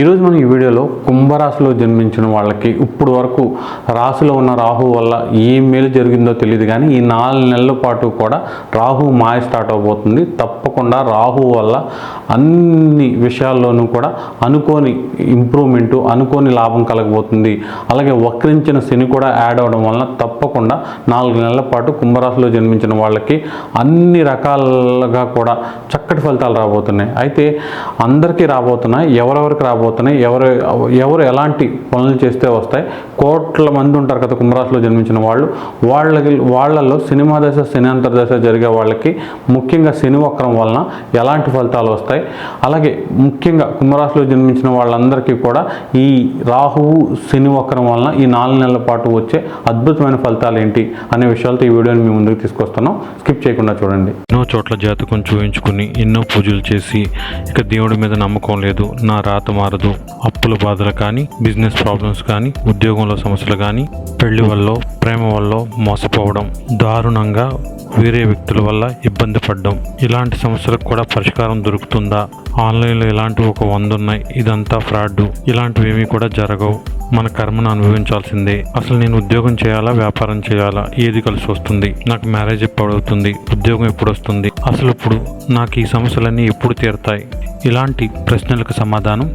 ఈరోజు మనం ఈ వీడియోలో కుంభరాశిలో జన్మించిన వాళ్ళకి ఇప్పుడు వరకు రాశిలో ఉన్న రాహు వల్ల ఏం మేలు జరిగిందో తెలియదు కానీ ఈ నాలుగు నెలల పాటు కూడా రాహు మాయ స్టార్ట్ అవబోతుంది. తప్పకుండా రాహు వల్ల అన్ని విషయాల్లోనూ కూడా అనుకోని ఇంప్రూవ్మెంటు అనుకోని లాభం కలగబోతుంది. అలాగే వక్రించిన శని కూడా యాడ్ అవడం వలన తప్పకుండా నాలుగు నెలల పాటు కుంభరాశిలో జన్మించిన వాళ్ళకి అన్ని రకాలుగా కూడా చక్కటి ఫలితాలు రాబోతున్నాయి. అయితే అందరికీ రాబోతున్నాయి ఎవరెవరికి రాబోతున్నాయి. ఎవరు ఎవరు ఎలాంటి పనులు చేస్తే వస్తాయి? కోట్ల మంది ఉంటారు కదా కుంభరాశిలో జన్మించిన వాళ్ళు. వాళ్ళకి వాళ్ళల్లో సినిమా దశ శని అంతర్దశ జరిగే వాళ్ళకి ముఖ్యంగా శని వక్రం వలన ఎలాంటి ఫలితాలు వస్తాయి? అలాగే ముఖ్యంగా కుంభరాశిలో జన్మించిన వాళ్ళందరికీ కూడా ఈ రాహువు శని వక్రం వలన ఈ నాలుగు నెలల పాటు వచ్చే అద్భుతమైన ఫలితాలు ఏంటి అనే విషయాలతో ఈ వీడియోని మీ ముందుకు తీసుకొస్తున్నాం. స్కిప్ చేయకుండా చూడండి. ఎన్నో చోట్ల జాతకం చూపించుకుని ఎన్నో పూజలు చేసి ఇక దేవుడి మీద నమ్మకం లేదు. నా రాత మారదు. అప్పుల బాధలు కానీ బిజినెస్ ప్రాబ్లమ్స్ కానీ ఉద్యోగంలో సమస్యలు కానీ పెళ్ళి వల్ల ప్రేమ వల్ల మోసపోవడం దారుణంగా వేరే వ్యక్తుల వల్ల ఇబ్బంది పడడం. ఇలాంటి సమస్యలకు కూడా పరిష్కారం దొరుకుతుందా? ఆన్లైన్లో ఇలాంటివి ఒక వంద ఉన్నాయి. ఇదంతా ఫ్రాడ్. ఇలాంటివి ఏమీ కూడా జరగవు. మన కర్మను అనుభవించాల్సిందే. అసలు నేను ఉద్యోగం చేయాలా వ్యాపారం చేయాలా? ఏది కలిసి వస్తుంది? నాకు మ్యారేజ్ ఎప్పుడు అవుతుంది? ఉద్యోగం ఎప్పుడు వస్తుంది? అసలు ఇప్పుడు నాకు ఈ సమస్యలన్నీ ఎప్పుడు తీరుతాయి? ఇలాంటి ప్రశ్నలకు సమాధానం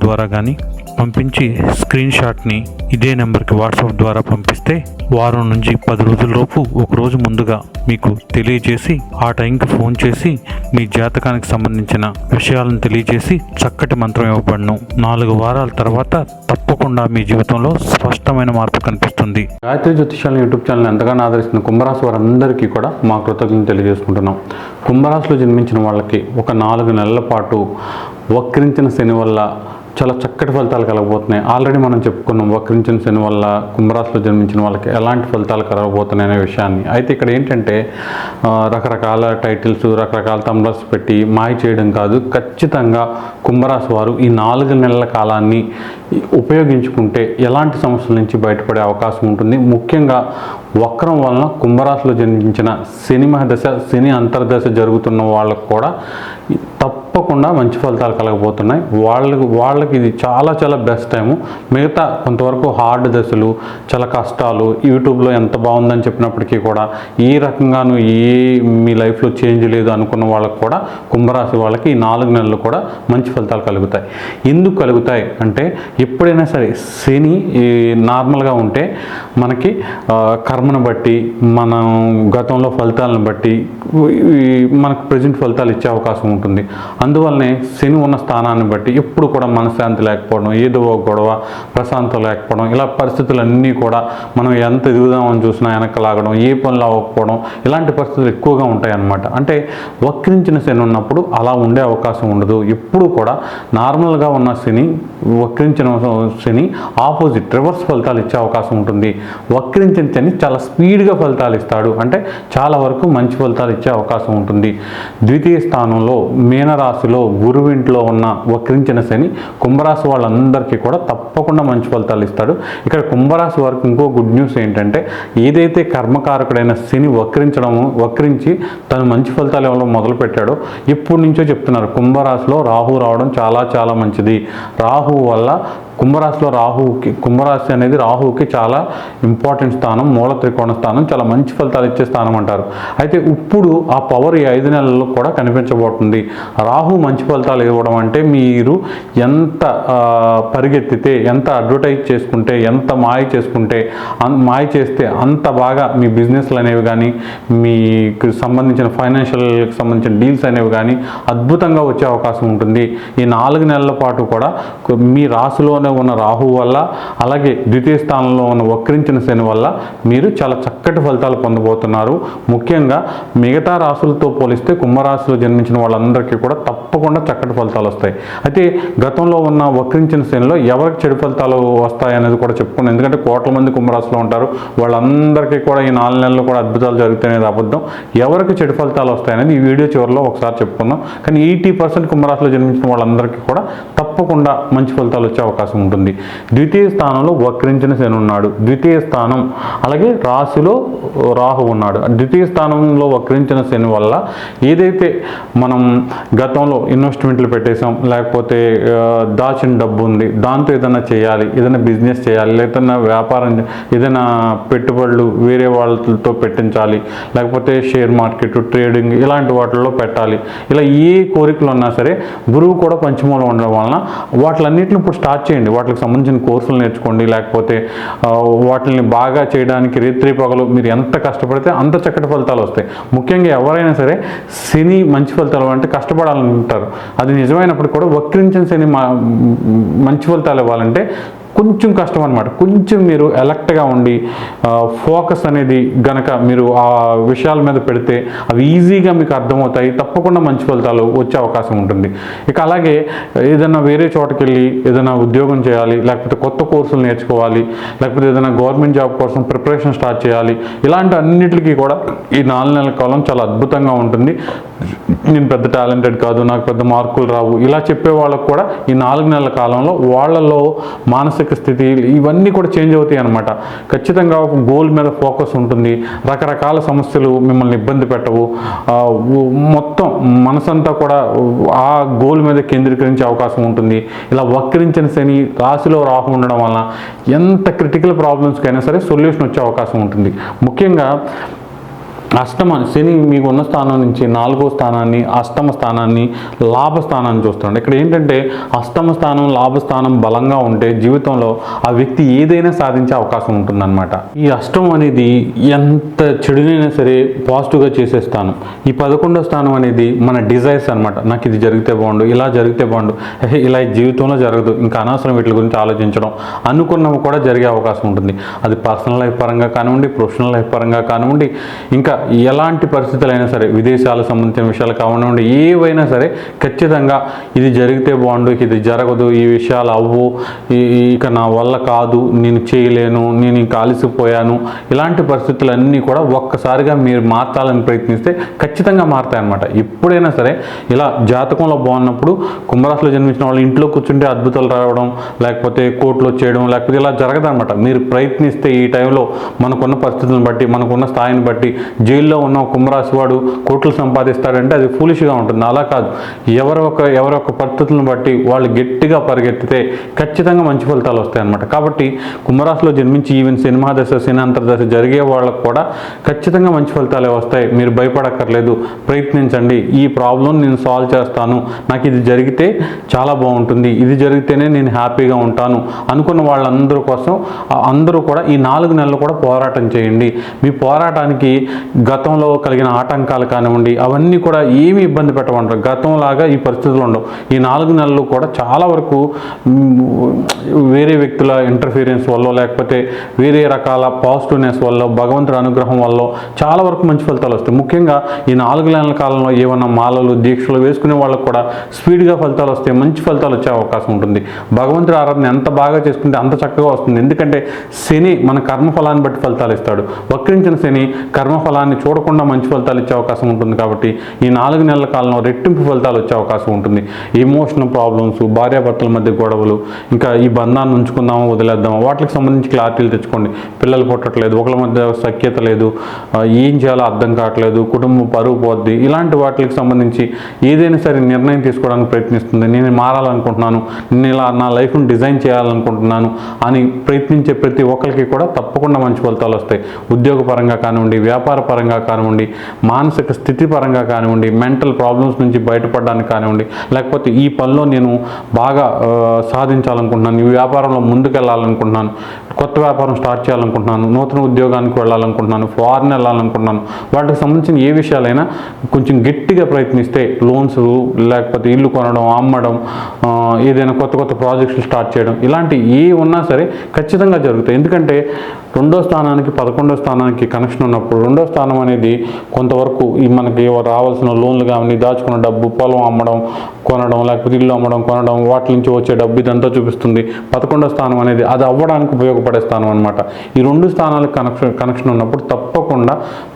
ద్వారా కానీ పంపించి స్క్రీన్ షాట్ని ఇదే నెంబర్కి వాట్సాప్ ద్వారా పంపిస్తే వారం నుంచి పది రోజులలోపు ఒక రోజు ముందుగా మీకు తెలియజేసి ఆ టైంకి ఫోన్ చేసి మీ జాతకానికి సంబంధించిన విషయాలను తెలియజేసి చక్కటి మంత్రం ఇవ్వబడను. నాలుగు వారాల తర్వాత తప్పకుండా మీ జీవితంలో స్పష్టమైన మార్పు కనిపిస్తుంది. గాయత్రి జ్యోతిషాలను యూట్యూబ్ ఛానల్ ఎంతగానో ఆదరిస్తున్న కుంభరాశి వారందరికీ కూడా మా కృతజ్ఞతలు తెలియజేసుకుంటున్నాం. కుంభరాశిలో జన్మించిన వాళ్ళకి ఒక నాలుగు నెలల పాటు వక్రించిన శని వల్ల చాలా చక్కటి ఫలితాలు కలగబోతున్నాయి. ఆల్రెడీ మనం చెప్పుకున్నాం వక్రించిన శని వల్ల కుంభరాశిలో జన్మించిన వాళ్ళకి ఎలాంటి ఫలితాలు కలగబోతున్నాయి అనే విషయాన్ని. అయితే ఇక్కడ ఏంటంటే రకరకాల టైటిల్స్ రకరకాల తమ్లర్స్ పెట్టి మాయ చేయడం కాదు ఖచ్చితంగా కుంభరాశి వారు ఈ నాలుగు నెలల కాలాన్ని ఉపయోగించుకుంటే ఎలాంటి సమస్యల నుంచి బయటపడే అవకాశం ఉంటుంది. ముఖ్యంగా వక్రం వలన కుంభరాశిలో జన్మించిన శని మహదశ శని అంతర్దశ జరుగుతున్న వాళ్ళకు కూడా తప్పకుండా మంచి ఫలితాలు కలగబోతున్నాయి. వాళ్ళకి వాళ్ళకి ఇది చాలా చాలా బెస్ట్ టైము మిగతా కొంతవరకు హార్డ్ దశలు చాలా కష్టాలు యూట్యూబ్లో ఎంత బాగుందని చెప్పినప్పటికీ కూడా ఏ రకంగాను ఏ మీ లైఫ్లో చేంజ్ లేదు అనుకున్న వాళ్ళకి కూడా కుంభరాశి వాళ్ళకి ఈ నాలుగు నెలలు కూడా మంచి ఫలితాలు కలుగుతాయి. ఎందుకు కలుగుతాయి? అంటే ఎప్పుడైనా సరే శని ఈ నార్మల్గా ఉంటే మనకి కర్మను బట్టి మనం గతంలో ఫలితాలను బట్టి మనకు ప్రజెంట్ ఫలితాలు ఇచ్చే అవకాశం ఉంటుంది. అందువల్లనే శని ఉన్న స్థానాన్ని బట్టి ఎప్పుడు కూడా మనశ్శాంతి లేకపోవడం ఏదో ఒక గొడవ ప్రశాంతం లేకపోవడం ఇలా పరిస్థితులన్నీ కూడా మనం ఎంత ఎదుగుదామని చూసినా వెనక లాగడం ఏ పనులు అవ్వకపోవడం ఇలాంటి పరిస్థితులు ఎక్కువగా ఉంటాయి అన్నమాట అంటే వక్రించిన శని ఉన్నప్పుడు అలా ఉండే అవకాశం ఉండదు. ఎప్పుడు కూడా నార్మల్గా ఉన్న శని వక్రించిన శని ఆపోజిట్ రివర్స్ ఫలితాలు ఇచ్చే అవకాశం ఉంటుంది. వక్రించిన శని చాలా స్పీడ్గా ఫలితాలు ఇస్తాడు. అంటే చాలా వరకు మంచి ఫలితాలు ఇచ్చే అవకాశం ఉంటుంది. ద్వితీయ స్థానంలో మీనరాశిలో గురువింట్లో ఉన్న వక్రించిన శని కుంభరాశి వాళ్ళందరికీ కూడా తప్పకుండా మంచి ఫలితాలు ఇస్తాడు. ఇక్కడ కుంభరాశి వారికి ఇంకో గుడ్ న్యూస్ ఏంటంటే ఏదైతే కర్మకారకుడైన శని వక్రించడము వక్రించి తను మంచి ఫలితాలు ఇవ్వడం మొదలు పెట్టాడో ఇప్పటి నుంచో చెప్తున్నారు కుంభరాశిలో రాహు రావడం చాలా చాలా మంచిది. రాహు వల్ల కుంభరాశిలో రాహువుకి కుంభరాశి అనేది రాహువుకి చాలా ఇంపార్టెంట్ స్థానం మూల త్రికోణ స్థానం చాలా మంచి ఫలితాలు ఇచ్చే స్థానం అంటారు. అయితే ఇప్పుడు ఆ పవర్ ఈ ఐదు నెలల్లో కూడా కనిపించబోతుంది. రాహు మంచి ఫలితాలు ఇవ్వడం అంటే మీరు ఎంత పరిగెత్తితే ఎంత అడ్వర్టైజ్ చేసుకుంటే ఎంత మాయ చేసుకుంటే మాయ చేస్తే అంత బాగా మీ బిజినెస్లు అనేవి కానీ మీకు సంబంధించిన ఫైనాన్షియల్కి సంబంధించిన డీల్స్ అనేవి కానీ అద్భుతంగా వచ్చే అవకాశం ఉంటుంది. ఈ నాలుగు నెలల పాటు కూడా మీ రాశిలో స్థానంలోనే ఉన్న రాహు వల్ల అలాగే ద్వితీయ స్థానంలో ఉన్న వక్రించిన శని వల్ల మీరు చాలా చక్కటి ఫలితాలు పొందబోతున్నారు. ముఖ్యంగా మిగతా రాశులతో పోలిస్తే కుంభరాశిలో జన్మించిన వాళ్ళందరికీ కూడా తప్పకుండా చక్కటి ఫలితాలు వస్తాయి. అయితే గతంలో ఉన్న వక్రించిన శనిలో ఎవరికి చెడు ఫలితాలు వస్తాయి అనేది కూడా చెప్పుకున్నాను ఎందుకంటే కోట్ల మంది కుంభరాశిలో ఉంటారు. వాళ్ళందరికీ కూడా ఈ నాలుగు నెలలు కూడా అద్భుతాలు జరుగుతాయనేది అబద్ధం. ఎవరికి చెడు ఫలితాలు వస్తాయనేది ఈ వీడియో చివరిలో ఒకసారి చెప్పుకుందాం. కానీ ఎయిటీ పర్సెంట్ కుంభరాశిలో జన్మించిన వాళ్ళందరికీ కూడా తప్పకుండా మంచి ఫలితాలు వచ్చే అవకాశం ఉంటుంది. ద్వితీయ స్థానంలో వక్రించిన శని ఉన్నాడు. ద్వితీయ స్థానం అలాగే రాశిలో రాహు ఉన్నాడు. ద్వితీయ స్థానంలో వక్రించిన శని వల్ల ఏదైతే మనం గతంలో ఇన్వెస్ట్మెంట్లు పెట్టేసాం లేకపోతే దాచిన డబ్బు ఉంది దాంతో ఏదైనా చేయాలి ఏదైనా బిజినెస్ చేయాలి లేదన్నా వ్యాపారం ఏదైనా పెట్టుబడులు వేరే వాళ్ళతో పెట్టించాలి లేకపోతే షేర్ మార్కెట్ ట్రేడింగ్ ఇలాంటి వాటిల్లో పెట్టాలి. ఇలా ఏ కోరికలు ఉన్నా సరే గురువు కూడా పంచమంలో ఉండడం వలన వాటిలన్నింటిని ఇప్పుడు స్టార్ట్ చేయండి. వాటికి సంబంధించిన కోర్సులు నేర్చుకోండి లేకపోతే వాటిని బాగా చేయడానికి రేత్రి పగలు మీరు ఎంత కష్టపడితే అంత చక్కటి ఫలితాలు వస్తాయి. ముఖ్యంగా ఎవరైనా సరే శని మంచి ఫలితాలు అంటే కష్టపడాలంటారు అది నిజమైనప్పుడు కూడా వక్రించిన శని మా- మంచి ఫలితాలు ఇవ్వాలంటే కొంచెం కష్టం అనమాట కొంచెం మీరు ఎలక్ట్గా ఉండి ఫోకస్ అనేది గనక మీరు ఆ విషయాల మీద పెడితే అవి ఈజీగా మీకు అర్థమవుతాయి తప్పకుండా మంచి ఫలితాలు వచ్చే అవకాశం ఉంటుంది. ఇక అలాగే ఏదైనా వేరే చోటకి వెళ్ళి ఏదైనా ఉద్యోగం చేయాలి లేకపోతే కొత్త కోర్సులు నేర్చుకోవాలి లేకపోతే ఏదైనా గవర్నమెంట్ జాబ్ కోసం ప్రిపరేషన్ స్టార్ట్ చేయాలి ఇలాంటి అన్నిటికీ కూడా ఈ నాలుగు నెలల కాలం చాలా అద్భుతంగా ఉంటుంది. నేను పెద్ద టాలెంటెడ్ కాదు నాకు పెద్ద మార్కులు రావు ఇలా చెప్పే వాళ్ళకు కూడా ఈ నాలుగు నెలల కాలంలో వాళ్ళలో మానసిక స్థితి ఇవన్నీ కూడా చేంజ్ అవుతాయి అనమాట ఖచ్చితంగా ఒక గోల్ మీద ఫోకస్ ఉంటుంది. రకరకాల సమస్యలు మిమ్మల్ని ఇబ్బంది పెట్టవు. మొత్తం మనసంతా కూడా ఆ గోల్ మీద కేంద్రీకరించే అవకాశం ఉంటుంది. ఇలా వక్రించిన శని రాశిలో రాహు ఉండడం వలన ఎంత క్రిటికల్ ప్రాబ్లమ్స్కైనా సరే సొల్యూషన్ వచ్చే అవకాశం ఉంటుంది. ముఖ్యంగా అష్టమ శని మీకు ఉన్న స్థానం నుంచి నాలుగో స్థానాన్ని అష్టమ స్థానాన్ని లాభ స్థానాన్ని చూస్తున్నాడు ఇక్కడ ఏంటంటే అష్టమ స్థానం లాభ స్థానం బలంగా ఉంటే జీవితంలో ఆ వ్యక్తి ఏదైనా సాధించే అవకాశం ఉంటుందన్నమాట. ఈ అష్టం అనేది ఎంత చెడునైనా సరే పాజిటివ్గా చేసే స్థానం. ఈ పదకొండో స్థానం అనేది మన డిజైర్స్ అనమాట నాకు ఇది జరిగితే బాగుండు ఇలా జరిగితే బాగుండు హే, ఇలా ఈ జీవితంలో జరగదు ఇంకా అనవసరం వీటి గురించి ఆలోచించడం అనుకున్నవి కూడా జరిగే అవకాశం ఉంటుంది. అది పర్సనల్ లైఫ్ పరంగా కానివ్వండి ప్రొఫెషనల్ లైఫ్ పరంగా కానివ్వండి ఇంకా ఎలాంటి పరిస్థితులైనా సరే విదేశాలకు సంబంధించిన విషయాలు కావనివ్వండి ఏవైనా సరే ఖచ్చితంగా ఇది జరిగితే బాగుండు ఇది జరగదు ఈ విషయాలు అవ్వు ఈ- ఇక నా వల్ల కాదు నేను చేయలేను నేను ఇంకా అలసిపోయాను ఇలాంటి పరిస్థితులన్నీ కూడా ఒక్కసారిగా మీరు మార్చాలని ప్రయత్నిస్తే ఖచ్చితంగా మారుతాయి అనమాట ఎప్పుడైనా సరే ఇలా జాతకంలో బాగున్నప్పుడు కుంభరాశిలో జన్మించిన వాళ్ళు ఇంట్లో కూర్చుంటే అద్భుతాలు రావడం లేకపోతే కోర్టులో చేయడం లేకపోతే ఇలా జరగదన్నమాట. మీరు ప్రయత్నిస్తే ఈ టైంలో మనకున్న పరిస్థితులను బట్టి మనకున్న స్థాయిని బట్టి జైల్లో ఉన్న కుంభరాశి వాడు కోట్లు సంపాదిస్తాడంటే అది ఫూలిష్గా ఉంటుంది. అలా కాదు. ఎవరి ఒక ఎవరి పరిస్థితులను బట్టి వాళ్ళు గట్టిగా పరిగెత్తితే ఖచ్చితంగా మంచి ఫలితాలు వస్తాయి కాబట్టి కుంభరాశిలో జన్మించి ఈవెన్ సినిమా దశ సినాంతర దశ జరిగే వాళ్ళకు కూడా ఖచ్చితంగా మంచి ఫలితాలే వస్తాయి. మీరు భయపడక్కర్లేదు. ప్రయత్నించండి. ఈ ప్రాబ్లం నేను సాల్వ్ చేస్తాను. నాకు ఇది జరిగితే చాలా బాగుంటుంది. ఇది జరిగితేనే నేను హ్యాపీగా ఉంటాను అనుకున్న వాళ్ళందరూ కోసం అందరూ కూడా ఈ నాలుగు నెలలు కూడా పోరాటం చేయండి. మీ పోరాటానికి గతంలో కలిగిన ఆటంకాలు కానివ్వండి అవన్నీ కూడా ఏమి ఇబ్బంది పెట్టమంటారు గతంలాగా ఈ పరిస్థితులు ఉండవు. ఈ నాలుగు నెలలు కూడా చాలా వరకు వేరే వ్యక్తుల ఇంటర్ఫీరియన్స్ వల్ల లేకపోతే వేరే రకాల పాజిటివ్నెస్ వల్ల భగవంతుడి అనుగ్రహం వల్ల చాలా వరకు మంచి ఫలితాలు వస్తాయి. ముఖ్యంగా ఈ ఈ నాలుగు నెలల కాలంలో ఏమన్నా మాలలు దీక్షలు వేసుకునే వాళ్ళకు కూడా స్పీడ్గా ఫలితాలు వస్తాయి మంచి ఫలితాలు వచ్చే అవకాశం ఉంటుంది. భగవంతుడు ఆరాధన ఎంత బాగా చేసుకుంటే అంత చక్కగా వస్తుంది. ఎందుకంటే శని మన కర్మఫలాన్ని బట్టి ఫలితాలు ఇస్తాడు. వక్రించిన శని కర్మఫలాన్ని చూడకుండా మంచి ఫలితాలు ఇచ్చే అవకాశం ఉంటుంది కాబట్టి ఈ నాలుగు నెలల కాలంలో రెట్టింపు ఫలితాలు వచ్చే అవకాశం ఉంటుంది. ఎమోషనల్ ప్రాబ్లమ్స్ భార్యాభర్తల మధ్య గొడవలు ఇంకా ఈ బంధాన్ని ఉంచుకుందామా వదిలేద్దామా వాటికి సంబంధించి క్లారిటీలు తెచ్చుకోండి. పిల్లలు పుట్టట్లేదు ఒకళ్ళ మధ్య సఖ్యత లేదు ఏం చేయాలో అర్థం కావట్లేదు కుటుంబ పరువు పోద్ది ఇలాంటి వాటికి సంబంధించి ఏదైనా సరే నిర్ణయం తీసుకోవడానికి ప్రయత్నిస్తుంది. నేను మారాలనుకుంటున్నాను. నేను ఇలా నా లైఫ్ని డిజైన్ చేయాలనుకుంటున్నాను అని ప్రయత్నించే ప్రతి ఒక్కరికి కూడా తప్పకుండా మంచి ఫలితాలు వస్తాయి. ఉద్యోగపరంగా కానివ్వండి వ్యాపార పరంగా కానివ్వండి మానసిక స్థితి పరంగా కానివ్వండి మెంటల్ ప్రాబ్లమ్స్ నుంచి బయటపడడానికి కానివ్వండి లేకపోతే ఈ పనిలో నేను బాగా సాధించాలనుకుంటున్నాను ఈ వ్యాపారంలో ముందుకెళ్ళాలనుకుంటున్నాను కొత్త వ్యాపారం స్టార్ట్ చేయాలనుకుంటున్నాను నూతన ఉద్యోగానికి వెళ్ళాలనుకుంటున్నాను ఫారెన్ వెళ్ళాలనుకుంటున్నాను వాటికి సంబంధించిన ఏ విషయాలు విషయాలైనా కొంచెం గట్టిగా ప్రయత్నిస్తే లోన్స్ లేకపోతే ఇల్లు కొనడం అమ్మడం ఏదైనా కొత్త కొత్త ప్రాజెక్టులు స్టార్ట్ చేయడం ఇలాంటి ఏ ఉన్నా సరే ఖచ్చితంగా జరుగుతాయి. ఎందుకంటే రెండో స్థానానికి పదకొండో స్థానానికి కనెక్షన్ ఉన్నప్పుడు రెండో స్థానం అనేది కొంతవరకు ఈ మనకి రావాల్సిన లోన్లు కానీ దాచుకున్న డబ్బు పొలం అమ్మడం కొనడం లేకపోతే ఇల్లు అమ్మడం కొనడం వాటి నుంచి వచ్చే డబ్బు ఇదంతా చూపిస్తుంది. పదకొండో స్థానం అనేది అది అవ్వడానికి ఉపయోగపడే స్థానం అనమాట ఈ రెండు స్థానాలకు కనెక్షన్ కనెక్షన్ ఉన్నప్పుడు తప్పకుండా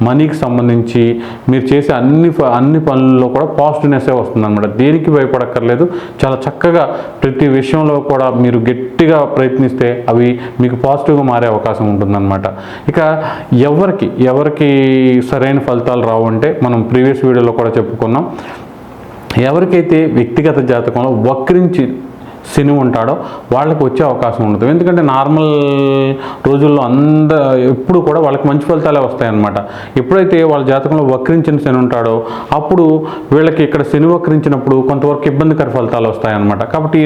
మనీకి సంబంధించి మీరు చేసే అన్ని ప- అన్ని పనుల్లో కూడా పాజిటివ్నెస్సే వస్తుంది అనమాట దేనికి భయపడక్కర్లేదు. చాలా చక్కగా ప్రతి విషయంలో కూడా మీరు గట్టిగా ప్రయత్నిస్తే అవి మీకు పాజిటివ్గా మారే అవకాశం ఉంటుందన్నమాట. ఇక ఎవరికి ఎవరికి సరైన ఫలితాలు రావు అంటే మనం ప్రీవియస్ వీడియోలో కూడా చెప్పుకున్నాం. ఎవరికైతే వ్యక్తిగత జాతకంలో వక్రించి శని ఉంటాడో వాళ్ళకి వచ్చే అవకాశం ఉండదు ఎందుకంటే నార్మల్ రోజుల్లో అంద ఎప్పుడు కూడా వాళ్ళకి మంచి ఫలితాలే వస్తాయన్నమాట. ఎప్పుడైతే వాళ్ళ జాతకంలో వక్రించిన శని ఉంటాడో అప్పుడు వీళ్ళకి ఇక్కడ శని వక్రించినప్పుడు కొంతవరకు ఇబ్బందికర ఫలితాలు వస్తాయన్నమాట. కాబట్టి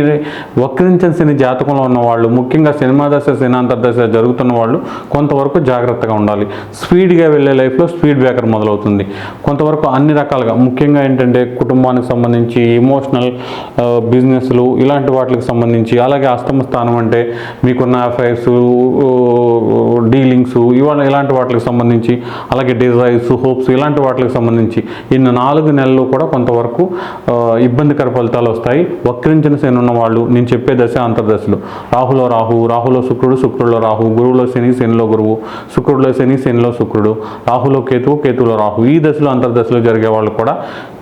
వక్రించిన శని జాతకంలో ఉన్న వాళ్ళు ముఖ్యంగా సినిమా దశ శనాంతర దశ జరుగుతున్న వాళ్ళు కొంతవరకు జాగ్రత్తగా ఉండాలి. స్పీడ్గా వెళ్ళే లైఫ్లో స్పీడ్ బ్రేకర్ మొదలవుతుంది. కొంతవరకు అన్ని రకాలుగా ముఖ్యంగా ఏంటంటే కుటుంబానికి సంబంధించి ఎమోషనల్ బిజినెస్లు ఇలాంటి వాటి వాటికి సంబంధించి అలాగే అస్తమ స్థానం అంటే మీకున్న అఫైర్స్ డీలింగ్స్ ఇవాళ ఇలాంటి వాటికి సంబంధించి అలాగే డిజైర్స్ హోప్స్ ఇలాంటి వాటికి సంబంధించి ఇన్ని నాలుగు నెలలు కూడా కొంతవరకు ఇబ్బందికర ఫలితాలు వస్తాయి. వక్రించిన శని ఉన్న వాళ్ళు నేను చెప్పే దశ అంతర్దశలు. రాహులో రాహు రాహులో శుక్రుడు శుక్రుడిలో రాహు గురువులో శని శనిలో గురువు శుక్రుడిలో శని శనిలో శుక్రుడు రాహులో కేతువు కేతువులో రాహు. ఈ దశలో అంతర్దశలో జరిగే వాళ్ళు కూడా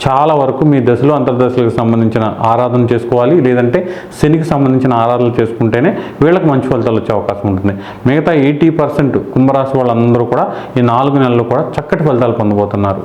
చాలా వరకు మీ దశలో అంతర్దశలకు సంబంధించిన ఆరాధన చేసుకోవాలి. లేదంటే శనికి సంబంధించిన ఆరాధనలు చేసుకుంటేనే వీళ్ళకి మంచి ఫలితాలు వచ్చే అవకాశం ఉంటుంది. మిగతా ఎయిటీ పర్సెంట్ కుంభరాశి వాళ్ళందరూ కూడా ఈ నాలుగు నెలలు కూడా చక్కటి ఫలితాలు పొందబోతున్నారు.